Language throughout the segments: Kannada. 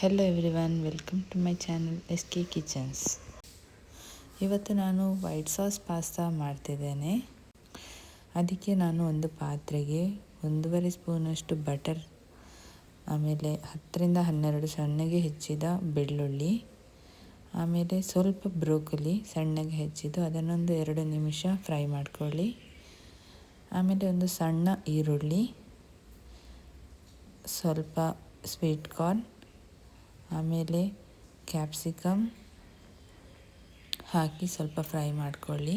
Hello everyone welcome to my channel S K kitchens ಇವತ್ತು ನಾನು ವೈಟ್ ಸಾಸ್ ಪಾಸ್ತಾ ಮಾಡ್ತಿದ್ದೇನೆ. ಅದಕ್ಕೆ ನಾನು ಒಂದು ಪಾತ್ರೆಗೆ ಒಂದೂವರೆ ಸ್ಪೂನಷ್ಟು ಬಟರ್ ಆಮೇಲೆ ಹತ್ತರಿಂದ ಹನ್ನೆರಡು ಸಣ್ಣಗೆ ಹೆಚ್ಚಿದ ಬೆಳ್ಳುಳ್ಳಿ, ಆಮೇಲೆ ಸ್ವಲ್ಪ ಬ್ರೋಕೊಲಿ ಸಣ್ಣಗೆ ಹೆಚ್ಚಿದ್ದು ಅದನ್ನೊಂದು ಎರಡು ನಿಮಿಷ ಫ್ರೈ ಮಾಡ್ಕೊಳ್ಳಿ. ಆಮೇಲೆ ಒಂದು ಸಣ್ಣ ಈರುಳ್ಳಿ, ಸ್ವಲ್ಪ ಸ್ವೀಟ್ ಕಾರ್ನ್ ಆಮೇಲೆ ಕ್ಯಾಪ್ಸಿಕಮ್ ಹಾಕಿ ಸ್ವಲ್ಪ ಫ್ರೈ ಮಾಡ್ಕೊಳ್ಳಿ.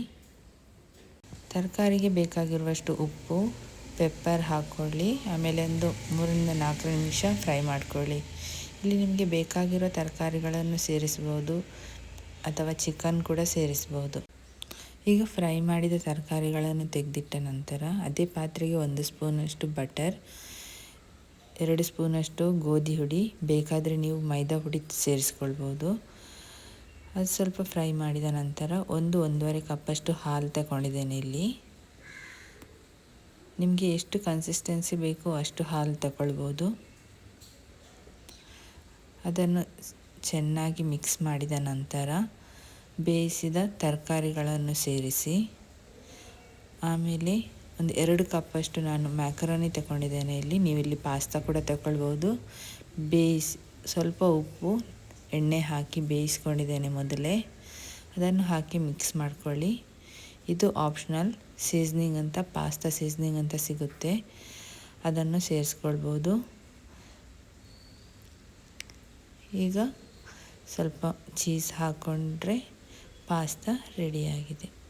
ತರಕಾರಿಗೆ ಬೇಕಾಗಿರುವಷ್ಟು ಉಪ್ಪು ಪೆಪ್ಪರ್ ಹಾಕ್ಕೊಳ್ಳಿ ಆಮೇಲೆ ಒಂದು ಮೂರರಿಂದ ನಾಲ್ಕು ನಿಮಿಷ ಫ್ರೈ ಮಾಡ್ಕೊಳ್ಳಿ. ಇಲ್ಲಿ ನಿಮಗೆ ಬೇಕಾಗಿರೋ ತರಕಾರಿಗಳನ್ನು ಸೇರಿಸ್ಬೋದು ಅಥವಾ ಚಿಕನ್ ಕೂಡ ಸೇರಿಸ್ಬೋದು. ಈಗ ಫ್ರೈ ಮಾಡಿದ ತರಕಾರಿಗಳನ್ನು ತೆಗೆದಿಟ್ಟ ನಂತರ ಅದೇ ಪಾತ್ರೆಗೆ ಒಂದು ಸ್ಪೂನಷ್ಟು ಬಟರ್ ಎರಡು ಸ್ಪೂನಷ್ಟು ಗೋಧಿ ಹುಡಿ. ಬೇಕಾದರೆ ನೀವು ಮೈದಾ ಹುಡಿ ಸೇರಿಸ್ಕೊಳ್ಬೋದು. ಅದು ಸ್ವಲ್ಪ ಫ್ರೈ ಮಾಡಿದ ನಂತರ ಒಂದು ಒಂದೂವರೆ ಕಪ್ಪಷ್ಟು ಹಾಲು ತಗೊಂಡಿದ್ದೇನೆ ಇಲ್ಲಿ. ನಿಮಗೆ ಎಷ್ಟು ಕನ್ಸಿಸ್ಟೆನ್ಸಿ ಬೇಕೋ ಅಷ್ಟು ಹಾಲು ತಗೊಳ್ಬೋದು. ಅದನ್ನು ಚೆನ್ನಾಗಿ ಮಿಕ್ಸ್ ಮಾಡಿದ ನಂತರ ಬೇಯಿಸಿದ ತರಕಾರಿಗಳನ್ನು ಸೇರಿಸಿ. ಆಮೇಲೆ ಒಂದು ಎರಡು ಕಪ್ಪಷ್ಟು ನಾನು ಮ್ಯಾಕರೋನಿ ತಗೊಂಡಿದ್ದೇನೆ. ಇಲ್ಲಿ ನೀವು ಇಲ್ಲಿ ಪಾಸ್ತಾ ಕೂಡ ತಗೊಳ್ಬೋದು ಬೇಯಿಸಿ, ಸ್ವಲ್ಪ ಉಪ್ಪು, ಎಣ್ಣೆ ಹಾಕಿ ಬೇಯಿಸ್ಕೊಂಡಿದ್ದೇನೆ ಮೊದಲೇ. ಅದನ್ನು ಹಾಕಿ ಮಿಕ್ಸ್ ಮಾಡ್ಕೊಳ್ಳಿ. ಇದು ಆಪ್ಷನಲ್ ಸೀಸ್ನಿಂಗ್ ಅಂತ ಪಾಸ್ತಾ ಸೀಸ್ನಿಂಗ್ ಅಂತ ಸಿಗುತ್ತೆ. ಅದನ್ನು ಸೇರಿಸ್ಕೊಳ್ಬೋದು ಈಗ ಸ್ವಲ್ಪ ಚೀಸ್ ಹಾಕ್ಕೊಂಡ್ರೆ ಪಾಸ್ತಾ ರೆಡಿಯಾಗಿದೆ